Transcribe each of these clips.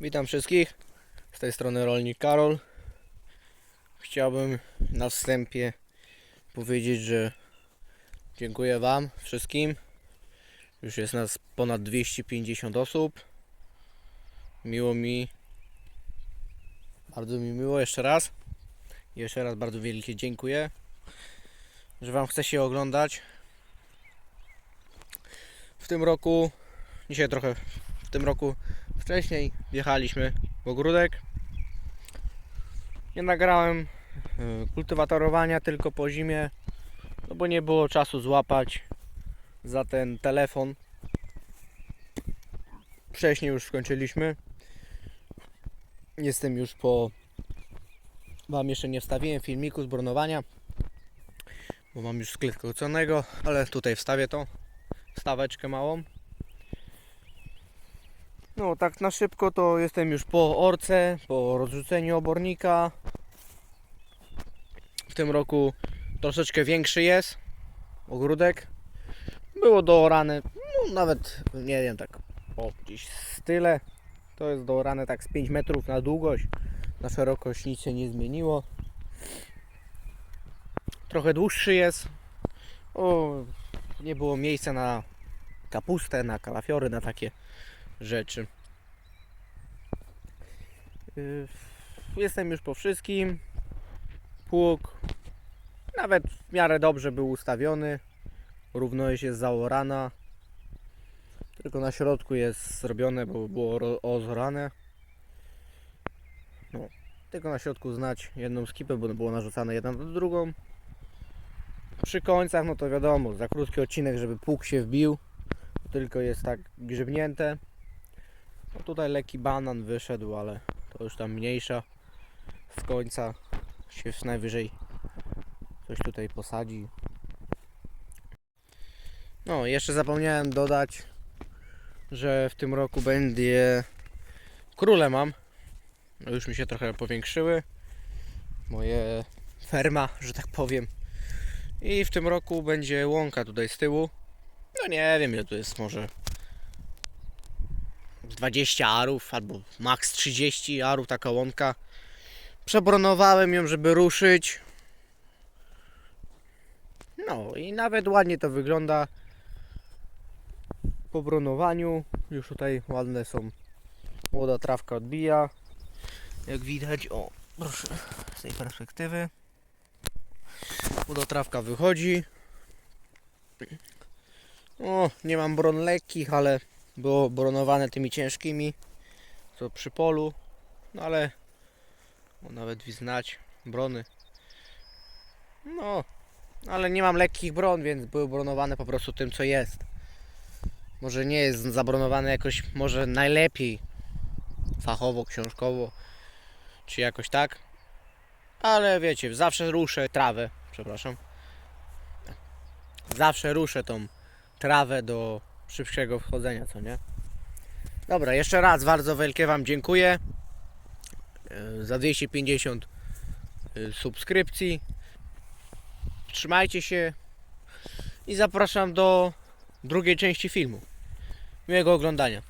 Witam wszystkich. Z tej strony rolnik Karol. Chciałbym na wstępie powiedzieć, że dziękuję Wam wszystkim. Już jest nas ponad 250 osób. Miło mi, bardzo mi miło jeszcze raz. Jeszcze raz bardzo wielkie dziękuję, że Wam chce się oglądać. W tym roku, dzisiaj trochę w tym roku wcześniej wjechaliśmy w ogródek. Nie nagrałem y, kultywatorowania tylko po zimie, no bo nie było czasu złapać za ten telefon. Wcześniej już skończyliśmy. Jestem już po. Wam jeszcze nie wstawiłem filmiku z bronowania, bo mam już sklep kołconego, ale tutaj wstawię to. Staweczkę małą. No tak na szybko to jestem już po orce, po rozrzuceniu obornika. W tym roku troszeczkę większy jest ogródek. Było doorane, no nawet nie wiem tak o gdzieś tyle. To jest doorane tak z 5 metrów na długość. Na szerokość nic się nie zmieniło. Trochę dłuższy jest. O, nie było miejsca na kapustę, na kalafiory, na takie rzeczy. Yy, Jestem już po wszystkim. Pług nawet w miarę dobrze był ustawiony. Równość jest zaorana. Tylko na środku jest zrobione, bo było ozorane. No, tylko na środku znać jedną skipę, bo było narzucane jedna do drugą. Przy końcach, no to wiadomo, za krótki odcinek, żeby pług się wbił. Tylko jest tak grzebnięte. No tutaj lekki banan wyszedł, ale to już tam mniejsza. Z końca się najwyżej coś tutaj posadzi. No, jeszcze zapomniałem dodać, że w tym roku będzie króle mam. No już mi się trochę powiększyły. Moje ferma, że tak powiem. I w tym roku będzie łąka tutaj z tyłu. No nie wiem ile to jest, może 20 arów albo maks 30 arów taka łąka. Przebronowałem ją, żeby ruszyć. No i nawet ładnie to wygląda po bronowaniu. Już tutaj ładne są. Młoda trawka odbija. Jak widać, o proszę z tej perspektywy. Młoda trawka wychodzi. O, nie mam bron lekkich, ale było bronowane tymi ciężkimi, co przy polu. No ale o, nawet znać brony. No, ale nie mam lekkich bron, więc były bronowane po prostu tym, co jest. Może nie jest zabronowane jakoś, może najlepiej fachowo, książkowo, czy jakoś tak. Ale wiecie, zawsze ruszę trawę, przepraszam. Zawsze ruszę tą trawę do szybszego wchodzenia, co nie? Dobra, jeszcze raz bardzo wielkie Wam dziękuję e, za 250 e, subskrypcji. Trzymajcie się i zapraszam do drugiej części filmu. Miłego oglądania.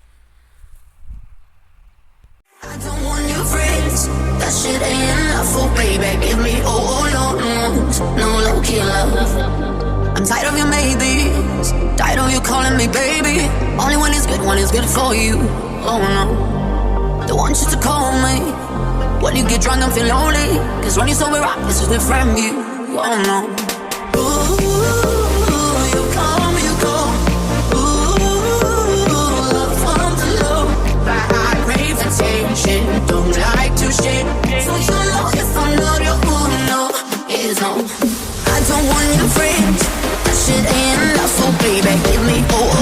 That shit ain't enough, oh baby. Give me no, no, low key love. Calling me baby. Only when it's good, when it's good for you. Oh no. Don't want you to call me. When you get drunk and feel lonely. Cause when you're sober up, it's just different from you. Oh no. Ooh, baby, give me all.